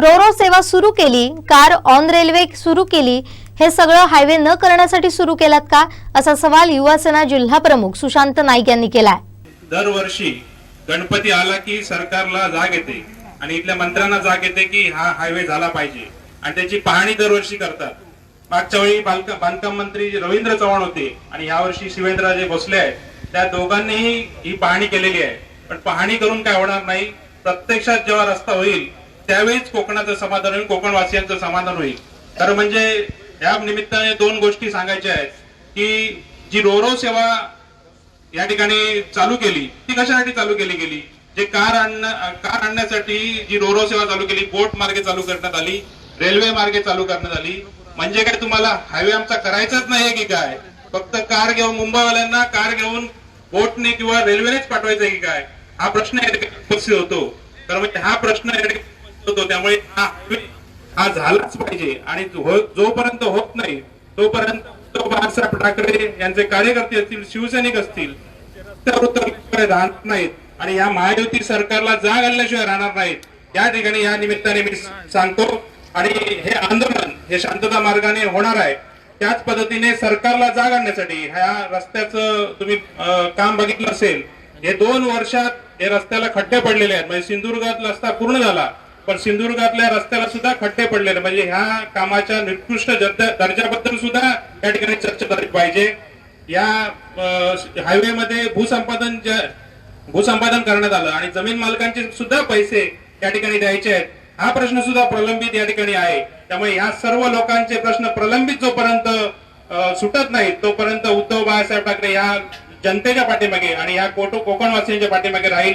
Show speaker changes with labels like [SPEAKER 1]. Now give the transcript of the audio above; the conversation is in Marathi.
[SPEAKER 1] रोरो सेवा सुरू केली कार ऑन रेल्वे सुरू केली हे सगळं हायवे न करण्यासाठी सुरू केलात का? असा सवाल युवासेना जिल्हा प्रमुख सुशांत नाईक यांनी केलाय.
[SPEAKER 2] दरवर्षी गणपती आला की सरकारला जाग येते आणि इथल्या मंत्र्यांना जाग येते की हा हायवे झाला पाहिजे. आणि त्याची पाहणी दरवर्षी करतात. मागच्या वेळी बांधकाम मंत्री रवींद्र चव्हाण होते आणि यावर्षी शिवेंद्रराजे भोसले आहेत. त्या दोघांनीही ही पाहणी केलेली आहे. पण पाहणी करून काय होणार नाही? प्रत्यक्षात जेव्हा रस्ता होईल त्यावेळीच कोकणाचं समाधान होईल कोकणवासियांचं समाधान होईल. तर म्हणजे या निमित्ताने दोन गोष्टी सांगायच्या आहेत की जी रोरो सेवा या ठिकाणी चालू केली ती कशासाठी चालू केली गेली? जे कार आणण्या कार आणण्यासाठी जी रोरो सेवा चालू केली बोट मार्गे चालू करण्यात आली रेल्वे मार्गे चालू करण्यात आली म्हणजे काय तुम्हाला हायवे आमचा करायचाच नाहीये की काय? फक्त कार घेऊन मुंबईवाल्यांना कार घेऊन बोटने किंवा रेल्वेनेच पाठवायचं आहे की काय? हा प्रश्न या ठिकाणी उपस्थित होतो. तर म्हणजे हा प्रश्न या ठिकाणी होतो. त्यामुळे हा हायवे हा झालाच पाहिजे. आणि हो- जोपर्यंत होत नाही तोपर्यंत उद्धव बाळासाहेब ठाकरे यांचे कार्यकर्ते असतील शिवसैनिक असतील रस्त्यावर उतरल्याशिवाय राहणार नाहीत. आणि या महायुती सरकारला जाग आणल्याशिवाय राहणार नाहीत. या ठिकाणी या निमित्ताने मी सांगतो. आणि हे आंदोलन हे शांतता मार्गाने होणार आहे. त्याच पद्धतीने सरकारला जाग आणण्यासाठी ह्या रस्त्याचं तुम्ही काम बघितलं असेल. हे दोन वर्षात हे रस्त्याला खड्डे पडलेले आहेत. म्हणजे सिंधुदुर्गात रस्ता पूर्ण झाला. पण सिंधुदुर्गातल्या रस्त्याला सुद्धा खड्डे पडलेले. म्हणजे ह्या कामाच्या निकृष्ट दर्जाबद्दल सुद्धा या ठिकाणी चर्चा झाली पाहिजे. या हायवे मध्ये भूसंपादन भूसंपादन करण्यात आलं आणि जमीन मालकांचे सुद्धा पैसे या ठिकाणी द्यायचे आहेत. हा प्रश्न सुद्धा प्रलंबित या ठिकाणी आहे. त्यामुळे या सर्व लोकांचे प्रश्न प्रलंबित जोपर्यंत सुटत नाहीत तोपर्यंत उद्धव बाळासाहेब ठाकरे या जनतेच्या पाठीमागे आणि या कोटो- कोकणवासियांच्या पाठीमागे राहील.